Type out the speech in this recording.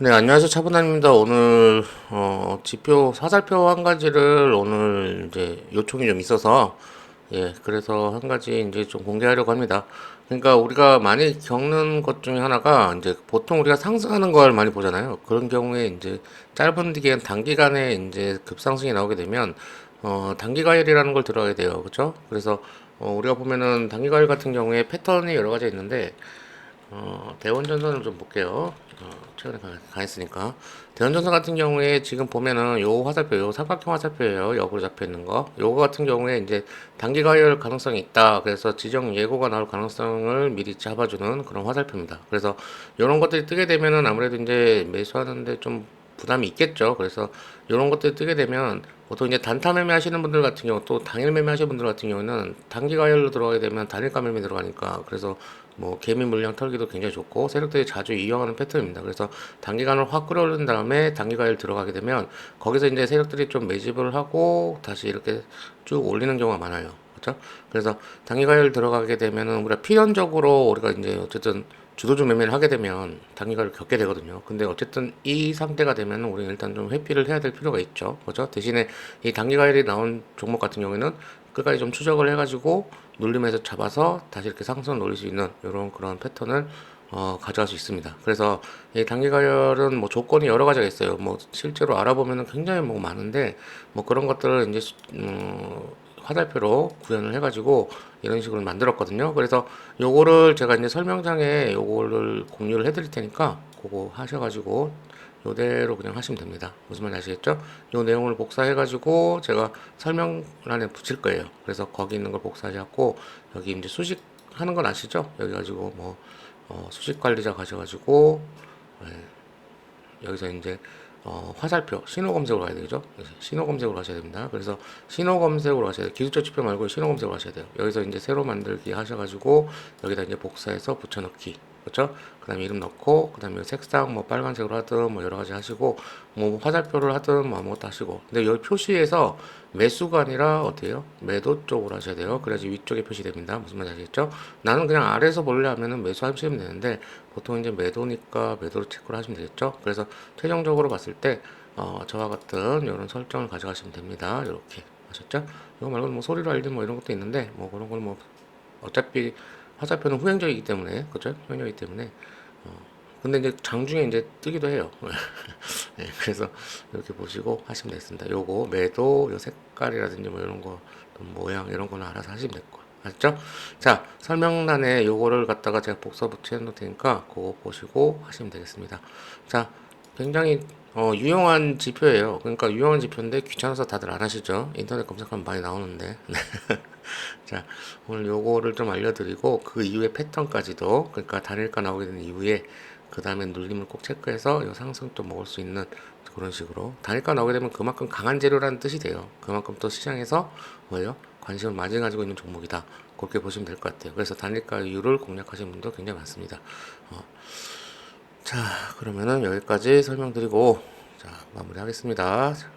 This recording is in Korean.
네, 안녕하세요. 차분한입니다. 오늘, 어, 지표, 사살표 한 가지를 오늘 이제 요청이 좀 있어서, 예, 그래서 한 가지 이제 좀 공개하려고 합니다. 그러니까 우리가 많이 겪는 것 중에 하나가 이제 보통 우리가 상승하는 걸 많이 보잖아요. 그런 경우에 이제 짧은 기간, 단기간에 이제 급상승이 나오게 되면, 어, 단기가열이라는 걸 들어가야 돼요. 그죠? 그래서, 어, 우리가 보면은 단기가열 같은 경우에 패턴이 여러 가지 있는데, 어, 대원전선을 좀 볼게요. 어, 최근에 가, 가했으니까. 대원전선 같은 경우에 지금 보면은 요 화살표, 요 삼각형 화살표예요. 역으로 잡혀 있는 거. 요거 같은 경우에 이제 단기 가열 가능성이 있다. 그래서 지정 예고가 나올 가능성을 미리 잡아주는 그런 화살표입니다. 그래서 요런 것들이 뜨게 되면은 아무래도 이제 매수하는데 좀 부담이 있겠죠. 그래서 이런 것들이 뜨게 되면 보통 이제 단타 매매 하시는 분들 같은 경우 또 당일 매매 하시는 분들 같은 경우는 단기 가열로 들어가게 되면 단일가 매매 들어가니까 그래서 뭐 개미 물량 털기도 굉장히 좋고 세력들이 자주 이용하는 패턴입니다. 그래서 단기간을 확 끌어올린 다음에 단기 가열 들어가게 되면 거기서 이제 세력들이 좀 매집을 하고 다시 이렇게 쭉 올리는 경우가 많아요. 그렇죠? 그래서 단기 가열 들어가게 되면은 우리가 필연적으로 우리가 이제 어쨌든 주도주 매매를 하게 되면 단기가를 겪게 되거든요. 근데 어쨌든 이 상태가 되면 우리는 일단 좀 회피를 해야 될 필요가 있죠. 그죠? 대신에 이 단기가열이 나온 종목 같은 경우에는 끝까지 좀 추적을 해가지고 눌림에서 잡아서 다시 이렇게 상승을 노릴 수 있는 이런 그런 패턴을 어, 가져갈 수 있습니다. 그래서 이 단기 가열은 뭐 조건이 여러 가지가 있어요. 뭐 실제로 알아보면은 굉장히 뭐 많은데 뭐 그런 것들을 이제 수- 음, 화살표로 구현을 해가지고 이런 식으로 만들었거든요. 그래서 요거를 제가 이제 설명장에 요거를 공유를 해드릴 테니까 그거 하셔가지고 요대로 그냥 하시면 됩니다. 무슨 말인지 아시겠죠? 요 내용을 복사해가지고 제가 설명란에 붙일 거예요. 그래서 거기 있는 걸 복사하셔갖고 여기 이제 수식 하는 건 아시죠? 여기 가지고 뭐 어, 수식 관리자 가셔가지고 예, 여기서 이제 어, 화살표 신호 검색으로 가야 되죠. 신호 검색으로 가셔야 됩니다. 그래서 신호 검색으로 가셔야 돼요. 기술적 지표 말고 신호 검색으로 가셔야 돼요. 여기서 이제 새로 만들기 하셔가지고 여기다 이제 복사해서 붙여넣기. 그렇죠? 그다음에 이름 넣고 그다음에 색상 뭐 빨간색으로 하든 뭐 여러 가지 하시고 뭐 화살표를 하든 뭐 아무것도 하시고 근데 여기 표시에서 매수가 아니라 어때요? 매도 쪽으로 하셔야 돼요. 그래야지 위쪽에 표시됩니다. 무슨 말인지 아시겠죠? 나는 그냥 아래에서 볼래 하면은 매수하시면 되는데 보통 이제 매도니까 매도로 체크를 하시면 되겠죠? 그래서 최종적으로 봤을 때 어, 저와 같은 이런 설정을 가져가시면 됩니다. 이렇게 아셨죠? 이거 말고 뭐 소리로 알든 뭐 이런 것도 있는데 뭐 그런 걸뭐 어차피 화살표는 후행적이기 때문에 그죠? 후행적이기 때문에 어, 근데 이제 장중에 이제 뜨기도 해요. 네, 그래서 이렇게 보시고 하시면 되겠습니다. 요거 매도 요 색깔이라든지 뭐 이런 거또 모양 이런 거는 알아서 하시면 될 거예요. 아셨죠? 자 설명란에 요거를 갖다가 제가 복사 붙여 놓을 테니까 그거 보시고 하시면 되겠습니다. 자 굉장히 어, 유용한 지표예요. 그러니까 유용한 지표인데 귀찮아서 다들 안 하시죠. 인터넷 검색하면 많이 나오는데. 자, 오늘 요거를 좀 알려드리고 그 이후에 패턴까지도 그러니까 단일가 나오게 된 이후에 그 다음에 눌림을 꼭 체크해서 요 상승 또 먹을 수 있는 그런 식으로 단일가 나오게 되면 그만큼 강한 재료라는 뜻이 돼요. 그만큼 또 시장에서 뭐예요? 관심을 많이 가지고 있는 종목이다. 그렇게 보시면 될 것 같아요. 그래서 단일가 이유를 공략하시는 분도 굉장히 많습니다. 어. 자, 그러면은 여기까지 설명드리고 자, 마무리하겠습니다. 자,